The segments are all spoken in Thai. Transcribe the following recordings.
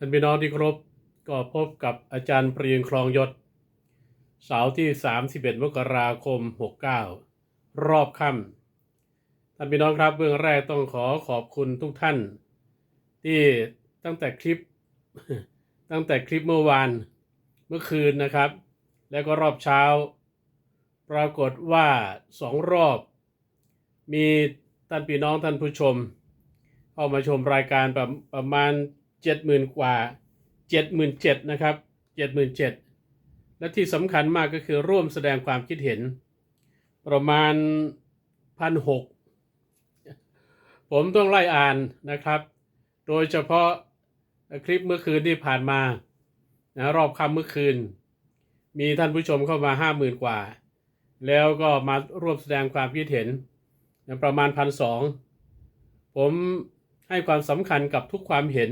ท่านพี่น้องที่ครพก็พบกับอาจารย์เปรียงคลองยศ เสาร์ที่ 31 มกราคม 69 รอบค่ำท่านพี่น้องครับเบื้องแรกต้องขอขอบคุณทุกท่าน ที่ตั้งแต่คลิป ตั้งแต่คลิปเมื่อวานเมื่อคืนนะครับ แล้วก็รอบเช้า ปรากฏว่าสองรอบ มีท่านพี่น้องท่านผู้ชมเข้ามาชมรายการประประมาณ เจ็ดหมื่นกว่าเจ็ดหมื่นเจ็ดนะครับเจ็ดหมื่นเจ็ดและที่สำคัญมากก็คือร่วมแสดงความคิดเห็น ประมาณพันหกผมต้องไล่อ่านนะครับ โดยเฉพาะคลิปเมื่อคืนที่ผ่านมานะรอบค่ำเมื่อคืน มีท่านผู้ชมเข้ามาห้าหมื่นกว่า แล้วก็มาร่วมแสดงความคิดเห็นนะประมาณพันสองผมให้ความสำคัญกับทุกความเห็น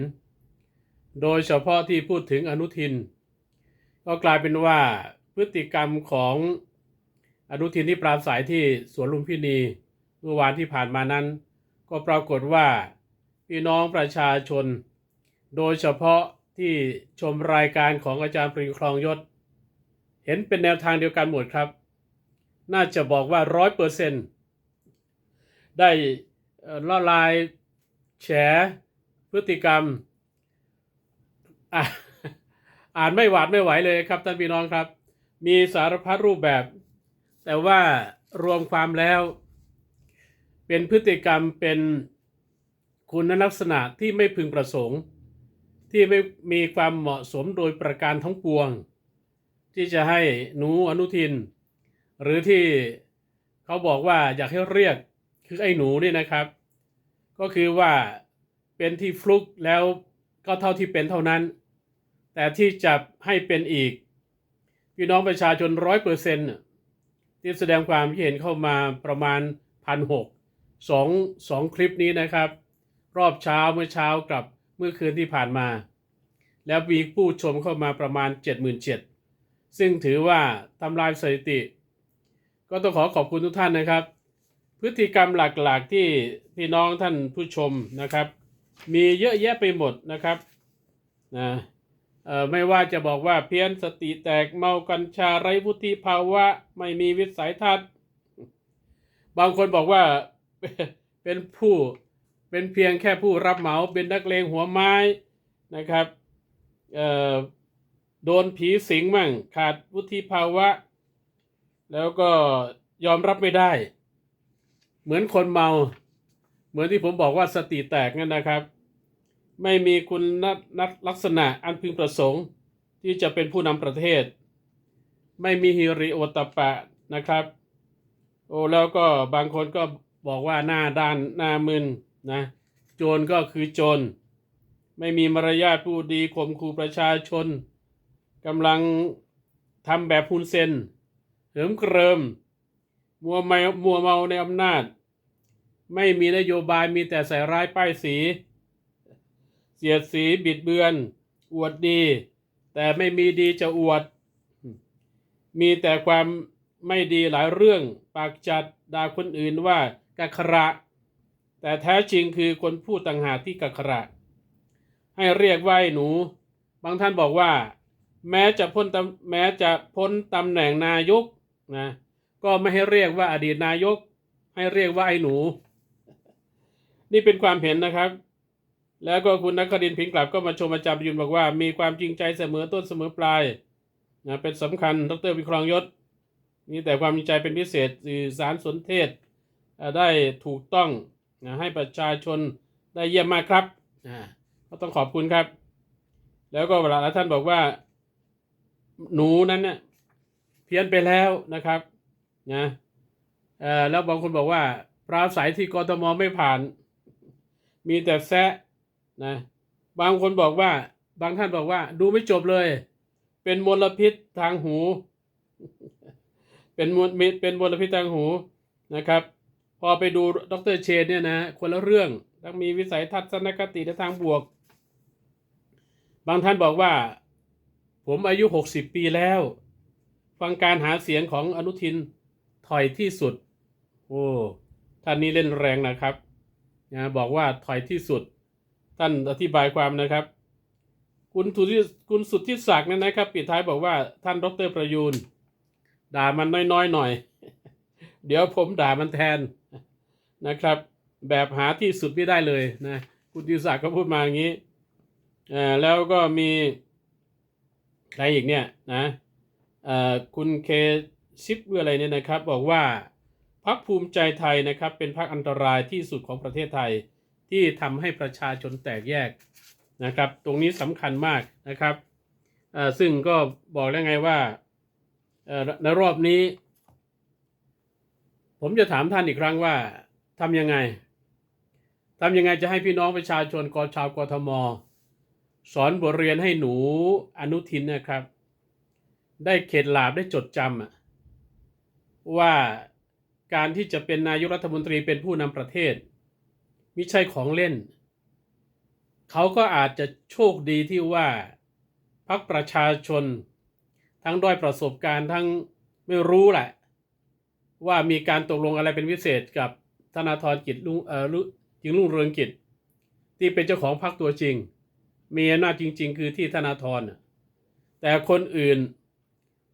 โดยเฉพาะที่พูดถึงอนุทิน ก็กลายเป็นว่าพฤติกรรมของอนุทินที่ปราศัยที่สวนลุมพินีเมื่อวานที่ผ่านมานั้น ก็ปรากฏว่าพี่น้องประชาชน โดยเฉพาะที่ชมรายการของอาจารย์ปริงครองยศ เห็นเป็นแนวทางเดียวกันหมดครับ น่าจะบอกว่าร้อยเปอร์เซนต์ได้ละลายแฉพฤติกรรม อ่านไม่หวาดไม่ไหวเลยครับท่านพี่น้องครับ มีสารพัดรูปแบบ แต่ว่ารวมความแล้ว เป็นพฤติกรรมเป็นคุณลักษณะที่ไม่พึงประสงค์ ที่ไม่มีความเหมาะสมโดยประการทั้งปวง ที่จะให้หนูอนุทิน หรือที่เขาบอกว่าอยากให้เรียกคือไอ้หนูนี่นะครับ ก็คือว่าเป็นที่ฟลุกแล้ว ก็เท่าที่เป็นเท่านั้น แต่ที่จะให้เป็นอีก พี่น้องประชาชนร้อยเปอร์เซ็นต์ที่แสดงความคิดเห็นเข้ามาประมาณพันหกสองสองคลิปนี้นะครับ รอบเช้าเมื่อเช้ากับเมื่อคืนที่ผ่านมา แล้วมีผู้ชมเข้ามาประมาณ 77,000ซึ่งถือว่าทำลายสถิติ ก็ต้องขอขอบคุณทุกท่านนะครับ พฤติกรรมหลักๆที่พี่น้องท่านผู้ชมนะครับ มีเยอะแยะไปหมดนะครับนะไม่ว่าจะบอกว่าเพี้ยนสติแตกเมากัญชาไร้วุฒิภาวะ ไม่มีวิสัยทัศน์ บางคนบอกว่าเป็นผู้เป็นเพียงแค่ผู้รับเหมาเป็นนักเลงหัวไม้นะครับโดนผีสิงมั่งขาดวุฒิภาวะ แล้วก็ยอมรับไม่ได้ เหมือนคนเมา เหมือนที่ผมบอกว่าสติแตกนั่นนะครับ ไม่มีคุณนัลักษณะอันพึงประสงค์ ที่จะเป็นผู้นำประเทศ ไม่มีฮิริโอตปปะนะครับ โอ้แล้วก็บางคนก็บอกว่าหน้าด้านหน้ามึนนะโจรก็คือโจร ไม่มีมารยาทผู้ดีข่มขู่ประชาชนกำลังทำแบบฮุนเซนเหิมเกริม มัวเมามัวเมาในอำนาจ ไม่มีนโยบายมีแต่ใส่ร้ายป้ายสี เสียดสีบิดเบือน อวดดี แต่ไม่มีดีจะอวด มีแต่ความไม่ดีหลายเรื่อง ปากจัดด่าคนอื่นว่ากักขระ แต่แท้จริงคือคนพูดต่างหากที่กักขระ ให้เรียกว่าไอ้หนู บางท่านบอกว่า แม้จะพ้นตำแม้จะพ้นตำแหน่งนายกนะก็ไม่ให้เรียกว่าอดีตนายก ให้เรียกว่าไอ้หนู นี่เป็นความเห็นนะครับ แล้วก็คุณนักคดินพิงกลับก็มาชมอาจารย์ประยุนบอกว่า มีความจริงใจเสมอต้นเสมอปลายนะเป็นสำคัญดรวิครองยศมีแต่ความจริงใจเป็นพิเศษสื่อสารสนเทศ ได้ถูกต้องนะให้ประชาชนได้เยี่ยมมากครับอ่าก็ต้องขอบคุณครับ แล้วก็หลาท่านบอกว่า หนูนั้นเนี่ยเพี้ยนไปแล้วนะครับนะแล้วบางคนบอกว่าปราศัยที่กรทมไม่ผ่าน มีแต่แซะนะบางคนบอกว่า บางท่านบอกว่า ดูไม่จบเลย เป็นมลพิษทางหู เป็นมลมิเป็นมลพิษทางหูนะครับ พอไปดูดรเชนเนี่ยนะคนละเรื่องต้องมีวิสัยทัศนคติในทางบวก บางท่านบอกว่า ผมอายุหกสิบปีแล้ว ฟังการหาเสียงของอนุทินถอยที่สุด โอ้ท่านนี้เล่นแรงนะครับ นะบอกว่าถอยที่สุด ท่านอธิบายความนะครับ คุณสุทธิคุณสุทธิศักดิ์เนี่ยนะครับ ปิดท้ายบอกว่าท่านดรประยูนด่ามันน้อยๆหน่อย เดี๋ยวผมด่ามันแทนนะครับ แบบหาที่สุดไม่ได้เลยนะคุณสุทธิศักดิ์ก็พูดมาอย่างนี้อ่อแล้วก็มีใครอีกเนี่ยนะอ่อคุณเคซิปหรืออะไรเนี่ยนะครับ บอกว่า พรรคภูมิใจไทยนะครับเป็นพรรคอันตรายที่สุดของประเทศไทย ที่ทำให้ประชาชนแตกแยกนะครับ ตรงนี้สำคัญมากนะครับซึ่งก็บอกแล้วไงว่าในรอบนี้ ผมจะถามท่านอีกครั้งว่าทำยังไงทำยังไงจะให้พี่น้องประชาชนกชาวกทม สอนบทเรียนให้หนูอนุทินนะครับ ได้เข็ดหลาบได้จดจำว่า การที่จะเป็นนายกรัฐมนตรีเป็นผู้นำประเทศมิใช่ของเล่น เขาก็อาจจะโชคดีที่ว่าพรรคประชาชน ทั้งด้อยประสบการณ์ทั้งไม่รู้แหละ ว่ามีการตกลงอะไรเป็นพิเศษกับธนาธรกิจลุงเอ่อลุจิงลุงเรืองกิจ ที่เป็นเจ้าของพรรคตัวจริง มีอำนาจจริง ๆ คือที่ธนาธรแต่คนอื่น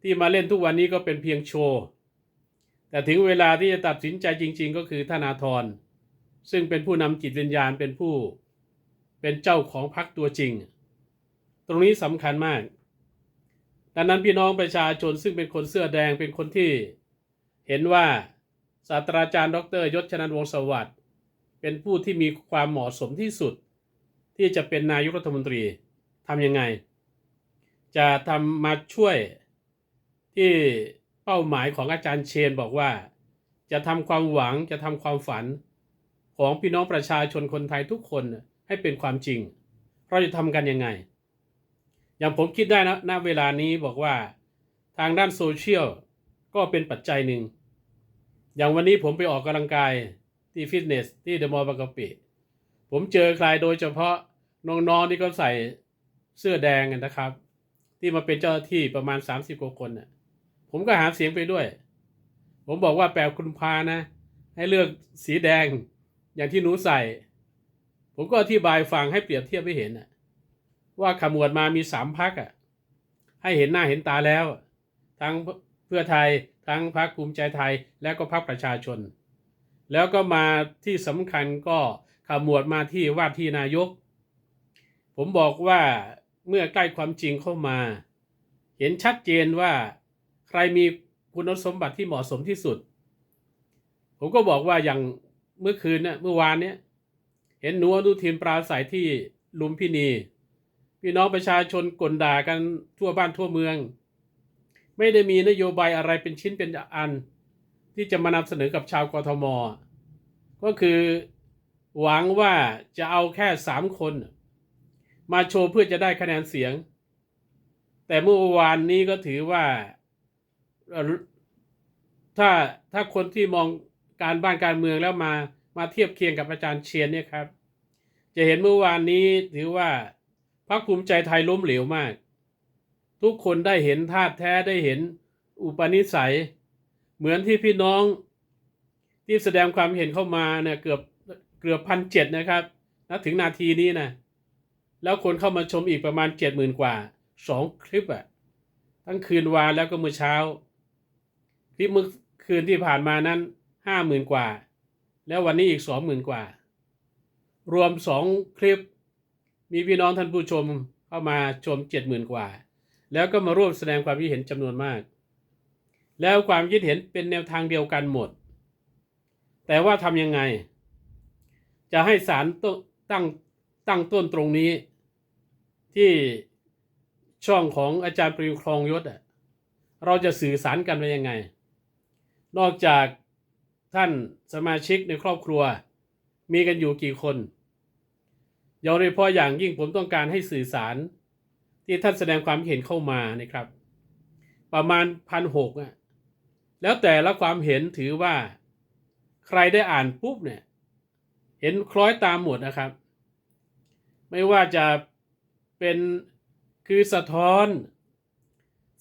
ที่มาเล่นทุกวันนี้ก็เป็นเพียงโชว์ แต่ถึงเวลาที่จะตัดสินใจจริง ๆ ก็คือธนาธรซึ่งเป็นผู้นำจิตวิญญาณเป็นผู้เป็นเจ้าของพรรคตัวจริง ตรงนี้สำคัญมาก ดังนั้นพี่น้องประชาชนซึ่งเป็นคนเสื้อแดงเป็นคนที่ เห็นว่าศาสตราจารย์ดรยศชนันวงศ์สวัสด์เป็นผู้ที่มีความเหมาะสมที่สุด ที่จะเป็นนายกรัฐมนตรีทำยังไง จะทำมาช่วยที่ เป้าหมายของอาจารย์เชนบอกว่า จะทำความหวังจะทำความฝัน ของพี่น้องประชาชนคนไทยทุกคนให้เป็นความจริง เราจะทำกันยังไง อย่างผมคิดได้นะณเวลานี้บอกว่าทางด้านโซเชียลก็เป็นปัจจัยหนึ่ง อย่างวันนี้ผมไปออกกำลังกายที่ฟิตเนสที่เดอะมอลล์บางกะปิผมเจอใครโดยเฉพาะน้องๆที่เขาใส่เสื้อแดงนะครับ ที่มาเป็นเจ้าหน้าที่ประมาณ 30กว่าคนน่ะ ผมก็หาเสียงไปด้วย ผมบอกว่าแปลคุณพานะ ให้เลือกสีแดงอย่างที่หนูใส่ ผมก็อธิบายฟังให้เปรียบเทียบให้เห็นน่ะว่าขมวดมามีสามพักอะ ให้เห็นหน้าเห็นตาแล้ว ทั้งเพื่อไทยทั้งพรรคภูมิใจไทยและก็พรรคประชาชน แล้วก็มาที่สำคัญก็ขมวดมาที่ว่าที่นายก ผมบอกว่าเมื่อใกล้ความจริงเข้ามา เห็นชัดเจนว่า ใครมีคุณสมบัติที่เหมาะสมที่สุด ผมก็บอกว่าอย่างเมื่อคืนเนี่ยเมื่อวานเนี่ยเห็นหนูอนุทินปราศัยที่ลุมพินี พี่น้องประชาชนกลด่ากันทั่วบ้านทั่วเมือง ไม่ได้มีนโยบายอะไรเป็นชิ้นเป็นอัน ที่จะมานำเสนอกับชาวกทม ก็คือหวังว่าจะเอาแค่สามคน มาโชว์เพื่อจะได้คะแนนเสียง แต่เมื่อวานนี้ก็ถือว่า ถ้าถ้าคนที่มองการบ้านการเมืองแล้วมามาเทียบเคียงกับอาจารย์เชียนเนี่ยครับ จะเห็นเมื่อวานนี้ถือว่าพรรคภูมิใจไทยล้มเหลวมาก ทุกคนได้เห็นธาตุแท้ได้เห็นอุปนิสัย เหมือนที่พี่น้องที่แสดงความเห็นเข้ามาเนี่ยเกือบเกือบพันเจ็ดนะครับนับถึงนาทีนี้นะแล้วคนเข้ามาชมอีกประมาณเจ็ดหมื่นกว่าสองคลิปอะทั้งคืนวานแล้วก็เมื่อเช้า คลิปเมื่อคืนที่ผ่านมานั้นห้าหมื่นกว่า แล้ววันนี้อีกสองหมื่นกว่า รวมสองคลิป มีพี่น้องท่านผู้ชมเข้ามาชมเจ็ดหมื่นกว่า แล้วก็มาร่วมแสดงความคิดเห็นจำนวนมาก แล้วความคิดเห็นเป็นแนวทางเดียวกันหมด แต่ว่าทำยังไง จะให้ศาลตตั้งตั้งต้นตรงนี้ ที่ช่องของอาจารย์ปรีครองยศเราจะสื่อสารกันไปยังไง นอกจากท่านสมาชิกในครอบครัว มีกันอยู่กี่คนยางโดยเฉพาะอย่างยิ่งผมต้องการให้สื่อสาร ที่ท่านแสดงความเห็นเข้ามานะครับ ประมาณพันหกอะแล้วแต่ละความเห็นถือว่า ใครได้อ่านปุ๊บเนี่ย เห็นคล้อยตามหมดนะครับ ไม่ว่าจะเป็นคือสะท้อน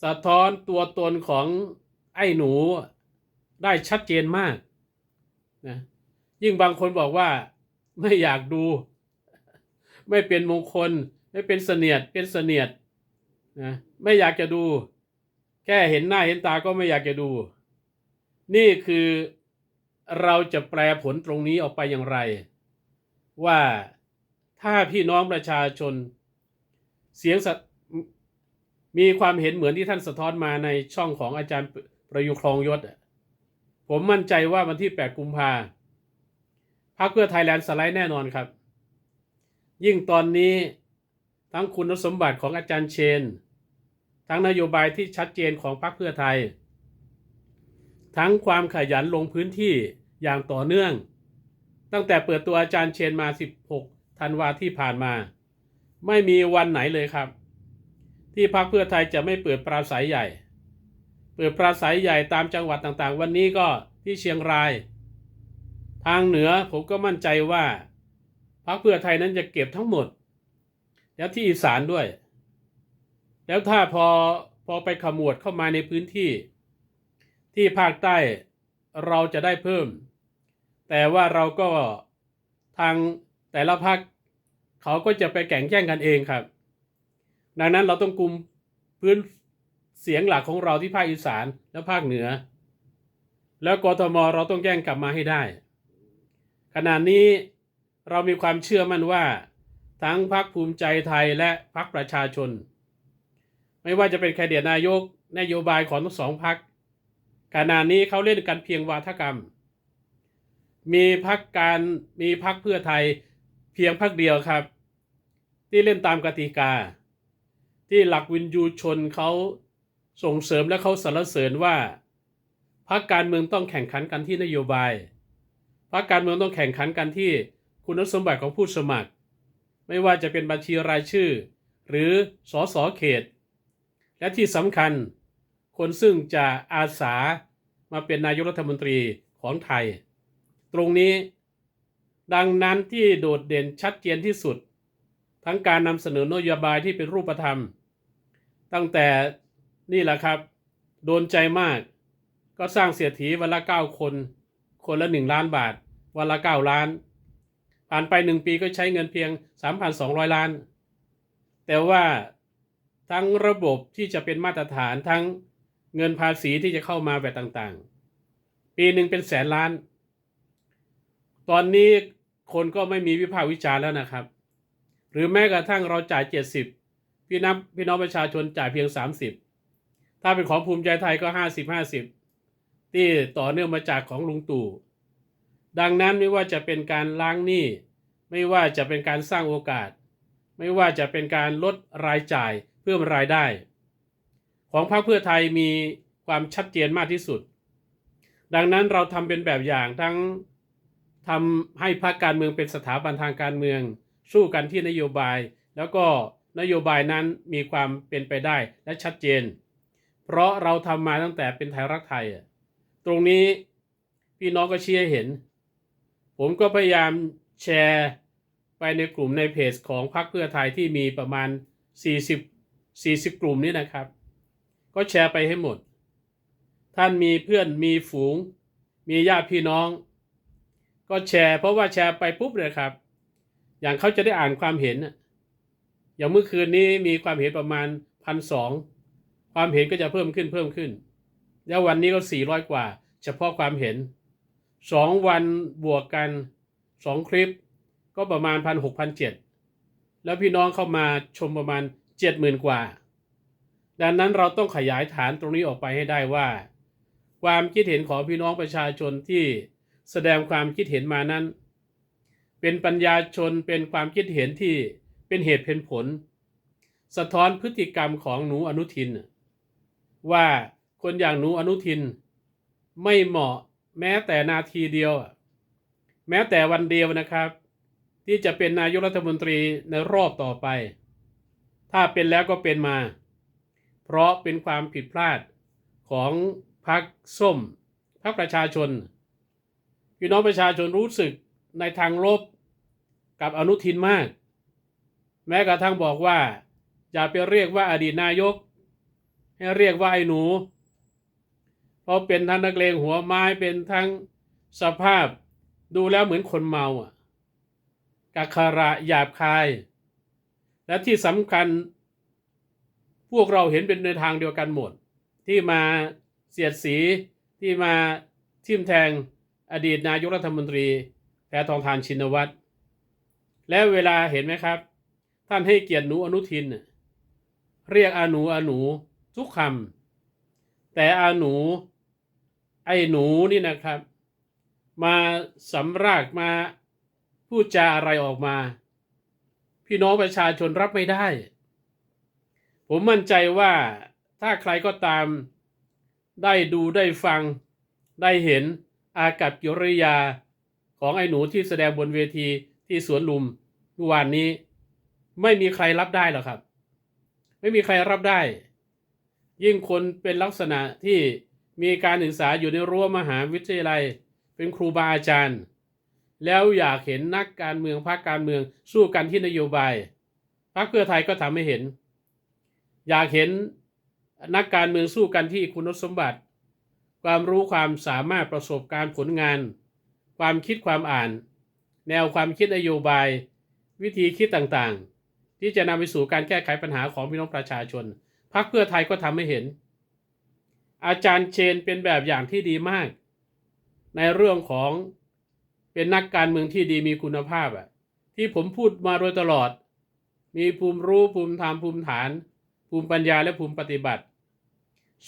สะท้อนตัวตนของไอ้หนู ได้ชัดเจนมากนะยิ่งบางคนบอกว่าไม่อยากดู ไม่เป็นมงคล ไม่เป็นเสนียดเป็นเสนียดนะไม่อยากจะดู แค่เห็นหน้าเห็นตาก็ไม่อยากจะดู นี่คือเราจะแปลผลตรงนี้ออกไปอย่างไร ว่าถ้าพี่น้องประชาชน เสียงมีความเห็นเหมือนที่ท่านสะท้อนมาในช่องของอาจารย์ประยุครองยศอะ ผมมั่นใจว่าวันที่ 8 กุมภาพรรคเพื่อไทยแลนด์สไลด์แน่นอนครับ ยิ่งตอนนี้ทั้งคุณสมบัติของอาจารย์เชน ทั้งนโยบายที่ชัดเจนของพรรคเพื่อไทย ทั้งความขยันลงพื้นที่อย่างต่อเนื่อง ตั้งแต่เปิดตัวอาจารย์เชนมา 16 ธันวาที่ผ่านมา ไม่มีวันไหนเลยครับ ที่พรรคเพื่อไทยจะไม่เปิดปราศัยใหญ่ ปิดปราศัยใหญ่ตามจังหวัดต่างๆ วันนี้ก็ที่เชียงราย ทางเหนือผมก็มั่นใจว่าพรรคเพื่อไทยนั้นจะเก็บทั้งหมด แล้วที่อีสานด้วย แล้วถ้าพอพอไปขมวดเข้ามาในพื้นที่ ที่ภาคใต้เราจะได้เพิ่ม แต่ว่าเราก็ทางแต่ละภาคเขาก็จะไปแข่งแย่งกันเองครับ ดังนั้นเราต้องกลุ่มพื้น เสียงหลักของเราที่ภาคอีสานและภาคเหนือ แล้วกทมเราต้องแย่งกลับมาให้ได้ ขณะนี้เรามีความเชื่อมั่นว่า ทั้งพรรคภูมิใจไทยและพรรคประชาชน ไม่ว่าจะเป็นแคนดิเดตนายกนโยบายของทั้งสองพรรคขณะนี้เขาเล่นกันเพียงวาทกรรม มีพรรคการมีพรรคเพื่อไทยเพียงพรรคเดียวครับ ที่เล่นตามกติกา ที่หลักวินยูชนเขา ส่งเสริมและเขาสรรเสริญว่าพรรคการเมืองต้องแข่งขันกันที่นโยบายพรรคการเมืองต้องแข่งขันกันที่คุณสมบัติของผู้สมัคร ไม่ว่าจะเป็นบัญชีรายชื่อ หรือสอสอเขต และที่สำคัญ คนซึ่งจะอาสามาเป็นนายกรัฐมนตรีของไทย ตรงนี้ ดังนั้นที่โดดเด่นชัดเจนที่สุด ทั้งการนำเสนอนโยบายที่เป็นรูปธรรม ตั้งแต่ นี่แหละครับ โดนใจมาก ก็สร้างเสียถีวันละ9คน คนละ1ล้านบาท วันละ9ล้าน ผ่านไป1ปีก็ใช้เงินเพียง3,200ล้าน แต่ว่าทั้งระบบที่จะเป็นมาตรฐานทั้งเงินภาษีที่จะเข้ามาแบบต่างๆ ปีหนึ่งเป็นแสนล้าน ตอนนี้คนก็ไม่มีวิพากษ์วิจารณ์แล้วนะครับ หรือแม้กระทั่งเราจ่าย70พี่นับพี่น้องประชาชนจ่ายเพียง30 ถ้าเป็นของภูมิใจไทยก็50 50ที่ต่อเนื่องมาจากของลุงตู่ ดังนั้นไม่ว่าจะเป็นการล้างหนี้ ไม่ว่าจะเป็นการสร้างโอกาส ไม่ว่าจะเป็นการลดรายจ่ายเพิ่มรายได้ ของพรรคเพื่อไทยมีความชัดเจนมากที่สุด ดังนั้นเราทำเป็นแบบอย่างทั้งทำให้พรรคการเมืองเป็นสถาบันทางการเมือง สู้กันที่นโยบาย แล้วก็นโยบายนั้นมีความเป็นไปได้และชัดเจน เพราะเราทำมาตั้งแต่เป็นไทยรักไทยอะตรงนี้พี่น้องก็เชียร์เห็น ผมก็พยายามแชร์ไปในกลุ่มในเพจของพรรคเพื่อไทยที่มีประมาณ 40 40 กลุ่มนี้นะครับ ก็แชร์ไปให้หมด ท่านมีเพื่อนมีฝูง มีญาติพี่น้อง ก็แชร์ เพราะว่าแชร์ไปปุ๊บเลยครับ อย่างเขาจะได้อ่านความเห็น อย่างเมื่อคืนนี้มีความเห็นประมาณพันสอง ความเห็นก็จะเพิ่มขึ้นเพิ่มขึ้น แล้ววันนี้ก็สี่ร้อยกว่า เฉพาะความเห็นสองวันบวกกันสองคลิป ก็ประมาณพันหกพันเจ็ดแล้วพี่น้องเข้ามาชมประมาณเจ็ดหมื่นกว่า ดังนั้นเราต้องขยายฐานตรงนี้ออกไปให้ได้ว่า ความคิดเห็นของพี่น้องประชาชนที่แสดงความคิดเห็นมานั้น เป็นปัญญาชนเป็นความคิดเห็นที่เป็นเหตุเป็นผล สะท้อนพฤติกรรมของหนูอนุทิน ว่าคนอย่างหนูอนุทิน ไม่เหมาะแม้แต่นาทีเดียว แม้แต่วันเดียวนะครับ ที่จะเป็นนายกรัฐมนตรีในรอบต่อไป ถ้าเป็นแล้วก็เป็นมา เพราะเป็นความผิดพลาดของพรรคส้มพรรคประชาชนพี่น้องประชาชนรู้สึกในทางลบกับอนุทินมาก แม้กระทั่งบอกว่า อย่าไปเรียกว่าอดีตนายก ให้เรียกว่าไอ้หนู เพราะเป็นทั้งนักเลงหัวไม้เป็นทั้งสภาพดูแล้วเหมือนคนเมาอะกักขระหยาบคาย และที่สำคัญ พวกเราเห็นเป็นในทางเดียวกันหมด ที่มาเสียดสีที่มาทิมแทงอดีตนายกรัฐมนตรีแพทองทานชินวัตร และเวลาเห็นไหมครับ ท่านให้เกียรติหนูอนุทิน เรียกอาหนูอาหนู ทุกคำแต่อาหนู ไอ้หนูนี่นะครับ มาสำรากมาพูดจาอะไรออกมา พี่น้องประชาชนรับไม่ได้ ผมมั่นใจว่าถ้าใครก็ตาม ได้ดูได้ฟัง ได้เห็นอากับกิริยาของไอ้หนูที่แสดงบนเวทีที่สวนลุมเมื่อวานนี้ ไม่มีใครรับได้หรอกครับ ไม่มีใครรับได้ ยิ่งคนเป็นลักษณะที่มีการศึกษาอยู่ในรั้วมหาวิทยาลัย เป็นครูบาอาจารย์ แล้วอยากเห็นนักการเมืองพรรคการเมืองสู้กันที่นโยบายพรรคเพื่อไทยก็ทำให้เห็น อยากเห็นนักการเมืองสู้กันที่คุณสมบัติ ความรู้ความสามารถประสบการณ์ผลงาน ความคิดความอ่าน แนวความคิดนโยบาย วิธีคิดต่างๆ ที่จะนำไปสู่การแก้ไขปัญหาของพี่น้องประชาชน พรรคเพื่อไทยก็ทำให้เห็น อาจารย์เชนเป็นแบบอย่างที่ดีมาก ในเรื่องของเป็นนักการเมืองที่ดีมีคุณภาพอะที่ผมพูดมาโดยตลอด มีภูมิรู้ภูมิธรรมภูมิฐาน ภูมิปัญญาและภูมิปฏิบัติ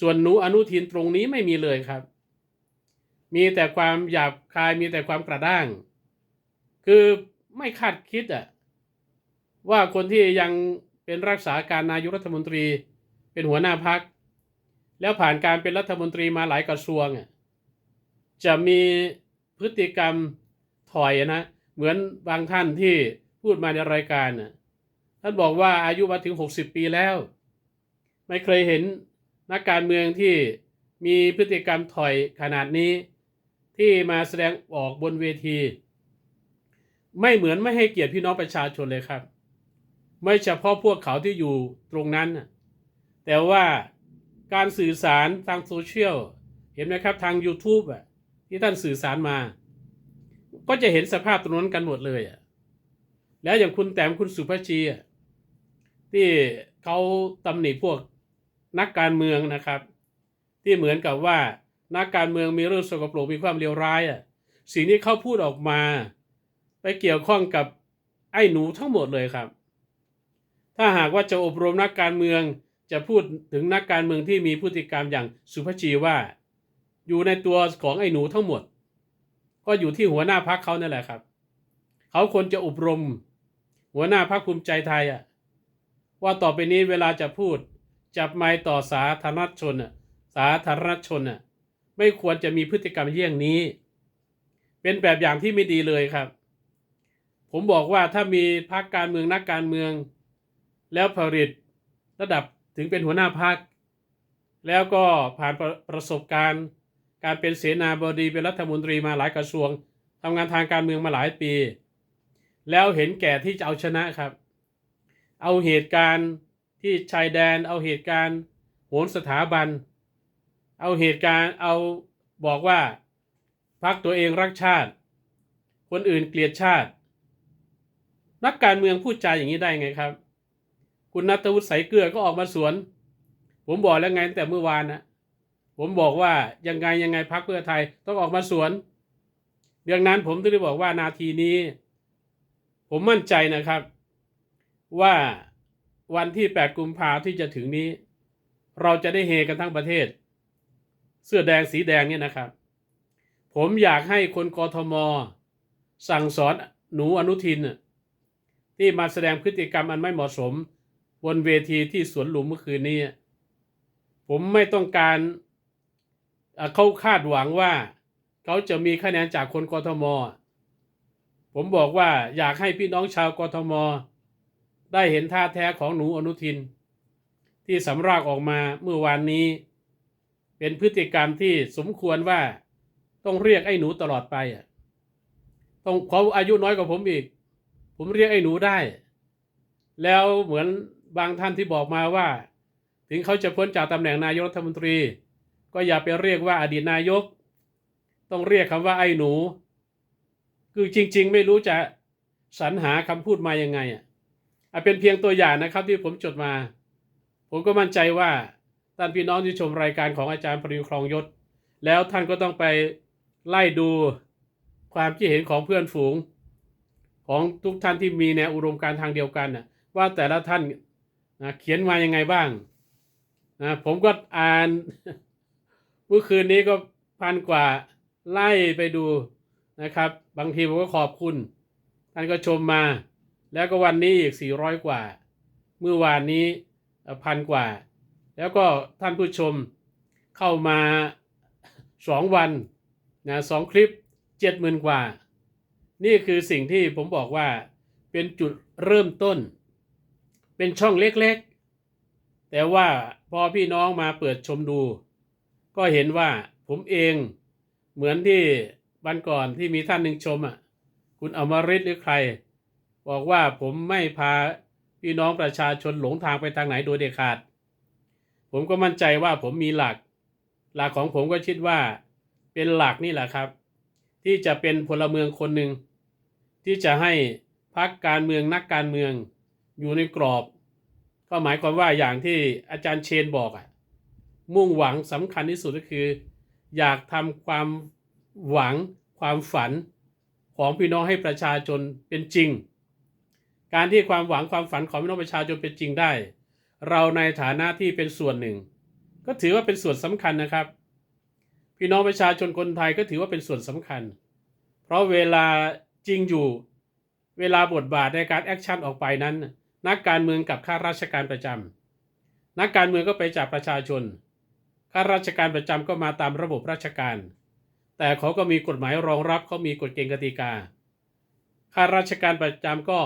ส่วนหนูอนุทินตรงนี้ไม่มีเลยครับ มีแต่ความหยาบคายมีแต่ความกระด้าง คือไม่คาดคิดอะว่าคนที่ยังเป็นรักษาการนายกรัฐมนตรี เป็นหัวหน้าพัก แล้วผ่านการเป็นรัฐมนตรีมาหลายกระทรวงอะจะมีพฤติกรรมถอยนะ เหมือนบางท่านที่พูดมาในรายการน่ะท่านบอกว่าอายุมาถึง 60 ปีแล้ว ไม่เคยเห็นนักการเมืองที่มีพฤติกรรมถอยขนาดนี้ ที่มาแสดงออกบนเวที ไม่เหมือนไม่ให้เกียรติพี่น้องประชาชนเลยครับ ไม่เฉพาะพวกเขาที่อยู่ตรงนั้นน่ะ แต่ว่าการสื่อสารทางโซเชียลเห็นไหมครับทาง YouTube อะที่ท่านสื่อสารมา ก็จะเห็นสภาพตรงนั้นกันหมดเลยอะแล้วอย่างคุณแต้มคุณสุภาชีอะที่เขาตำหนิพวกนักการเมืองนะครับ ที่เหมือนกับว่านักการเมืองมีเรื่องสกปรกมีความเลวร้ายอะสิ่งที่เขาพูดออกมา ไปเกี่ยวข้องกับไอ้หนูทั้งหมดเลยครับ ถ้าหากว่าจะอบรมนักการเมือง จะพูดถึงนักการเมืองที่มีพฤติกรรมอย่างสุภาชีว่า อยู่ในตัวของไอ้หนูทั้งหมด ก็อยู่ที่หัวหน้าพักเขานั่นแหละครับ เขาควรจะอบรม หัวหน้าพักภูมิใจไทยอะว่าต่อไปนี้เวลาจะพูด จับไม้ต่อสาธารณชนอะสาธารณชนอะไม่ควรจะมีพฤติกรรมเยี่ยงนี้ เป็นแบบอย่างที่ไม่ดีเลยครับ ผมบอกว่าถ้ามีพักการเมืองนักการเมือง แล้วผลิตระดับ ถึงเป็นหัวหน้าพัก แล้วก็ผ่านประประสบการณ์ การเป็นเสนาบดีเป็นรัฐมนตรีมาหลายกระทรวงทำงานทางการเมืองมาหลายปี แล้วเห็นแก่ที่จะเอาชนะครับ เอาเหตุการณ์ที่ชายแดน เอาเหตุการณ์โหนสถาบัน เอาเหตุการณ์เอาบอกว่าพักตัวเองรักชาติ คนอื่นเกลียดชาติ นักการเมืองพูดจาอย่างนี้ได้ไงครับ คุณนัทวุฒิใสายเกลือก็ออกมาสวน ผมบอกแล้วไงตั้งแต่เมื่อวานนะผมบอกว่ายังไงยังไงพักเพื่อไทยต้องออกมาสวนเรื่องนั้นผมถึงได้บอกว่านาทีนี้ ผมมั่นใจนะครับ ว่าวันที่ 8 กุมภาที่จะถึงนี้ เราจะได้เฮกันทั้งประเทศ เสื้อแดงสีแดงเนี่ยนะครับ ผมอยากให้คนกทม สั่งสอนหนูอนุทิน ที่มาแสดงพฤติกรรมอันไม่เหมาะสม บนเวทีที่สวนหลุมเมื่อคืนนี้ ผมไม่ต้องการเขาคาดหวังว่า เขาจะมีคะแนนจากคนกทม ผมบอกว่าอยากให้พี่น้องชาวกทม ได้เห็นท่าแท้ของหนูอนุทิน ที่สำรากออกมาเมื่อวานนี้ เป็นพฤติกรรมที่สมควรว่าต้องเรียกไอ้หนูตลอดไปอะต้องเขาอายุน้อยกว่าผมอีก ผมเรียกไอ้หนูได้ แล้วเหมือน บางท่านที่บอกมาว่า ถึงเขาจะพ้นจากตำแหน่งนายกรัฐมนตรี ก็อย่าไปเรียกว่าอดีตนายก ต้องเรียกคำว่าไอ้หนู คือจริง ๆ ไม่รู้จะสรรหาคำพูดมายังไงอะเป็นเพียงตัวอย่างนะครับที่ผมจดมา ผมก็มั่นใจว่าท่านพี่น้องที่ชมรายการของอาจารย์ปริวครองยศ แล้วท่านก็ต้องไปไล่ดูความคิดเห็นของเพื่อนฝูง ของทุกท่านที่มีแนวอุดมการทางเดียวกันน่ะว่าแต่ละท่าน นะเขียนมายังไงบ้างนะผมก็อ่านเมื่อคืนนี้ก็พันกว่าไล่ไปดูนะครับ บางทีผมก็ขอบคุณ ท่านก็ชมมา แล้วก็วันนี้อีก 400 กว่า เมื่อวานนี้พันกว่า แล้วก็ท่านผู้ชมเข้ามาสองวันนะสองคลิปเจ็ดหมื่นกว่า นี่คือสิ่งที่ผมบอกว่าเป็นจุดเริ่มต้น เป็นช่องเล็กๆ แต่ว่าพอพี่น้องมาเปิดชมดู ก็เห็นว่าผมเองเหมือนที่วันก่อนที่มีท่านหนึ่งชมอะคุณอมริตหรือใคร บอกว่าผมไม่พาพี่น้องประชาชนหลงทางไปทางไหนโดยเด็ดขาด ผมก็มั่นใจว่าผมมีหลัก หลักของผมก็คิดว่าเป็นหลักนี่แหละครับ ที่จะเป็นพลเมืองคนหนึ่งที่จะให้พักการเมืองนักการเมือง อยู่ในกรอบ ก็หมายความว่าอย่างที่อาจารย์เชนบอกอะ มุ่งหวังสำคัญที่สุดก็คือ อยากทำความหวังความฝันของพี่น้องให้ประชาชนเป็นจริง การที่ความหวังความฝันของพี่น้องประชาชนเป็นจริงได้ เราในฐานะที่เป็นส่วนหนึ่ง ก็ถือว่าเป็นส่วนสำคัญนะครับ พี่น้องประชาชนคนไทยก็ถือว่าเป็นส่วนสำคัญ เพราะเวลาจริงอยู่เวลาบทบาทในการแอคชั่นออกไปนั้น นักการเมืองกับข้าราชการประจำนักการเมืองก็ไปจากประชาชน ข้าราชการประจำก็มาตามระบบราชการ แต่เขาก็มีกฎหมายรองรับเขามีกฎเกณฑ์กติกา ข้าราชการประจำก็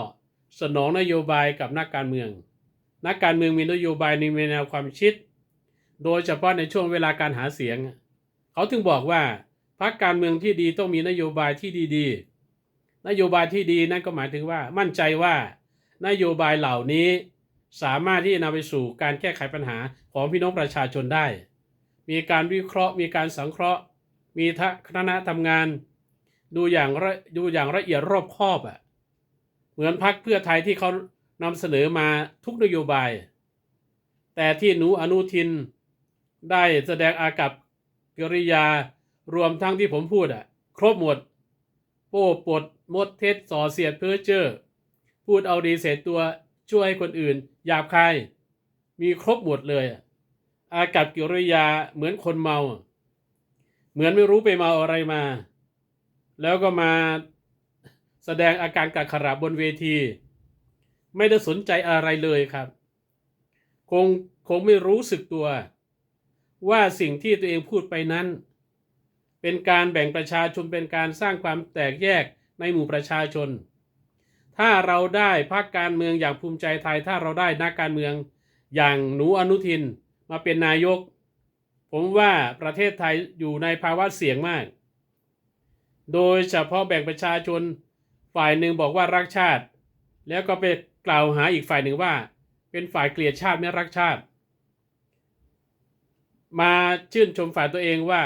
สนองนโยบายกับนักการเมือง นักการเมืองมีนโยบายในแนวความคิด โดยเฉพาะในช่วงเวลาการหาเสียง เขาถึงบอกว่าพรรคการเมืองที่ดีต้องมีนโยบายที่ดีๆ นโยบายที่ดีนั่นก็หมายถึงว่ามั่นใจว่า นโยบายเหล่านี้สามารถที่จะนำไปสู่การแก้ไขปัญหาของพี่น้องประชาชนได้ มีการวิเคราะห์ มีการสังเคราะห์ มีคณะทำงาน ดูอย่างละดูอย่างละเอียดรอบคอบอะ่ะ เหมือนพักเพื่อไทยที่เขานำเสนอมาทุกนโยบาย แต่ที่หนูอนุทินได้แสดงอากับกิริยารวมทั้งที่ผมพูดอะ่ะ ครบหมด โป้ปดมดเท็จส่อเสียดเพ้อเจอ พูดเอาดีเสร็จตัวช่วยให้คนอื่นหยาบคายมีครบหมดเลยอะอากับกิริยาเหมือนคนเมา เหมือนไม่รู้ไปเมาอะไรมา แล้วก็มาแสดงอาการกักขระบนเวที ไม่ได้สนใจอะไรเลยครับ คงคงไม่รู้สึกตัว ว่าสิ่งที่ตัวเองพูดไปนั้น เป็นการแบ่งประชาชนเป็นการสร้างความแตกแยกในหมู่ประชาชน ถ้าเราได้พรรคการเมืองอย่างภูมิใจไทย ถ้าเราได้นักการเมืองอย่างหนูอนุทินมาเป็นนายก ผมว่าประเทศไทยอยู่ในภาวะเสี่ยงมาก โดยเฉพาะแบ่งประชาชนฝ่ายหนึ่งบอกว่ารักชาติ แล้วก็ไปกล่าวหาอีกฝ่ายหนึ่งว่า เป็นฝ่ายเกลียดชาติไม่รักชาติ มาชื่นชมฝ่ายตัวเองว่า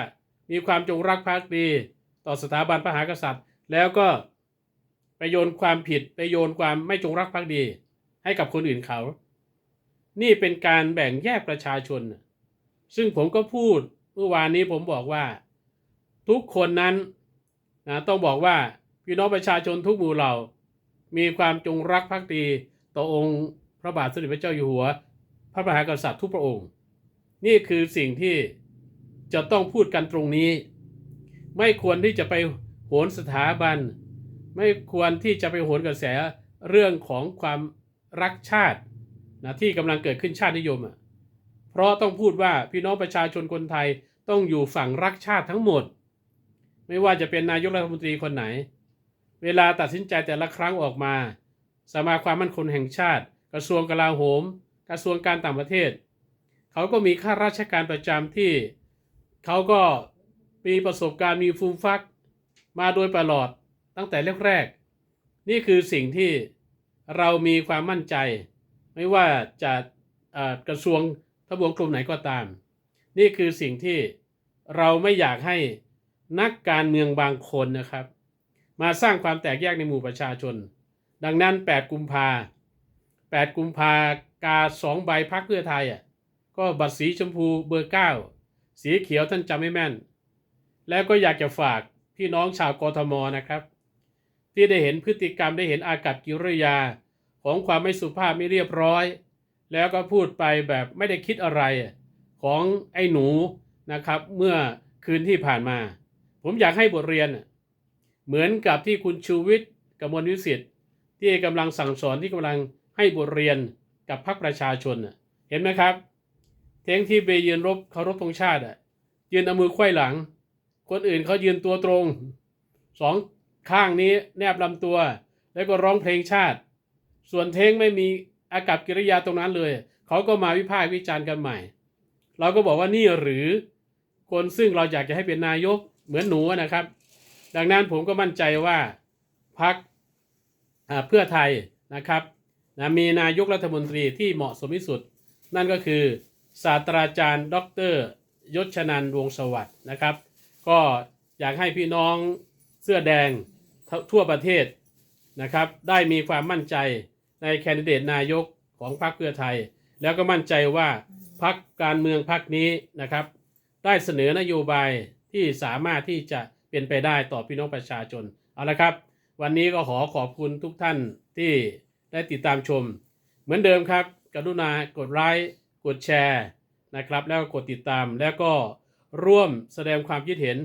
มีความจงรักภักดีต่อสถาบันพระมหากษัตริย์ แล้วก็ ไปโยนความผิดไปโยนความไม่จงรักภักดี ให้กับคนอื่นเขา นี่เป็นการแบ่งแยกประชาชน ซึ่งผมก็พูดเมื่อวานนี้ผมบอกว่า ทุกคนนั้นนะต้องบอกว่าพี่น้องประชาชนทุกหมู่เหล่า มีความจงรักภักดีต่อองค์พระบาทสมเด็จพระเจ้าอยู่หัว พระมหากษัตริย์ทุกพระองค์ นี่คือสิ่งที่จะต้องพูดกันตรงนี้ ไม่ควรที่จะไปโหนสถาบัน ไม่ควรที่จะไปโหนกระแสเรื่องของความรักชาตินะที่กำลังเกิดขึ้นชาตินิยมอะเพราะต้องพูดว่าพี่น้องประชาชนคนไทยต้องอยู่ฝั่งรักชาติทั้งหมด ไม่ว่าจะเป็นนายกรัฐมนตรีคนไหน เวลาตัดสินใจแต่ละครั้งออกมาสมาความมั่นคงแห่งชาติ กระทรวงกลาโหม กระทรวงการต่างประเทศ เขาก็มีข้าราชการประจำที่ เขาก็มีประสบการณ์มีฟูมฟัก มาโดยตลอด ตั้งแต่แรกๆนี่คือสิ่งที่เรามีความมั่นใจ ไม่ว่าจะกระทรวงทบวงกลุ่มไหนก็ตาม นี่คือสิ่งที่เราไม่อยากให้นักการเมืองบางคนนะครับ มาสร้างความแตกแยกในหมู่ประชาชน ดังนั้น 8 กุมภา8 กุมภากาสองใบพักเพื่อไทยอะก็บัตรสีชมพูเบอร์ 9 สีเขียวท่านจำไม่แม่น แล้วก็อยากจะฝากพี่น้องชาวกทมนะครับ ที่ได้เห็นพฤติกรรมได้เห็นอากับกิริยา ของความไม่สุภาพไม่เรียบร้อย แล้วก็พูดไปแบบไม่ได้คิดอะไรของไอ้หนูนะครับ เมื่อคืนที่ผ่านมา ผมอยากให้บทเรียน เหมือนกับที่คุณชูวิทย์กมลวิสิทธิ์ที่กำลังสั่งสอนที่กำลังให้บทเรียนกับพรรคประชาชนเห็นไหมครับเทงที่ไปยืนรบเคารพธงชาติยืนเอามือไขว้หลัง คนอื่นเขายืนตัวตรงสอง ข้างนี้แนบลำตัว แล้วก็ร้องเพลงชาติ ส่วนเทงไม่มีอากับกิริยาตรงนั้นเลย เขาก็มาวิพากษ์วิจารณ์กันใหม่ เราก็บอกว่านี่หรือคนซึ่งเราอยากจะให้เป็นนายกเหมือนหนูนะครับ ดังนั้นผมก็มั่นใจว่าพักเพื่อไทยนะครับนะมีนายกรัฐมนตรีที่เหมาะสมที่สุด นั่นก็คือ ศาสตราจารย์ ดร ยศชนันท์วงสวัสด์นะครับ ก็อยากให้พี่น้องเสื้อแดง ทั่วประเทศนะครับ ได้มีความมั่นใจในแคนดิเดตนายกของพรรคเพื่อไทย แล้วก็มั่นใจว่าพรรคการเมืองพรรคนี้นะครับ ได้เสนอนโยบายที่สามารถที่จะเป็นไปได้ต่อพี่น้องประชาชนเอาละครับ วันนี้ก็ขอขอบคุณทุกท่านที่ได้ติดตามชม เหมือนเดิมครับ กรุณากดไลค์กดแชร์นะครับ แล้วก็กดติดตามแล้วก็ร่วมแสดงความคิดเห็น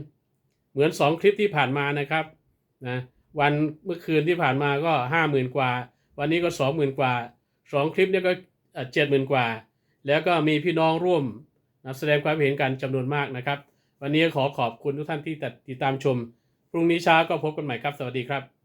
เหมือน 2 คลิปที่ผ่านมานะครับนะ วันเมื่อคืนที่ผ่านมาก็ห้าหมื่นกว่า วันนี้ก็สองหมื่นกว่าสองคลิปเนี่ยก็เจ็ดหมื่นกว่า แล้วก็มีพี่น้องร่วมนะแสดงความเห็นกันจำนวนมากนะครับ วันนี้ขอขอบคุณทุกท่านที่ติดตามชม พรุ่งนี้เช้าก็พบกันใหม่ครับ สวัสดีครับ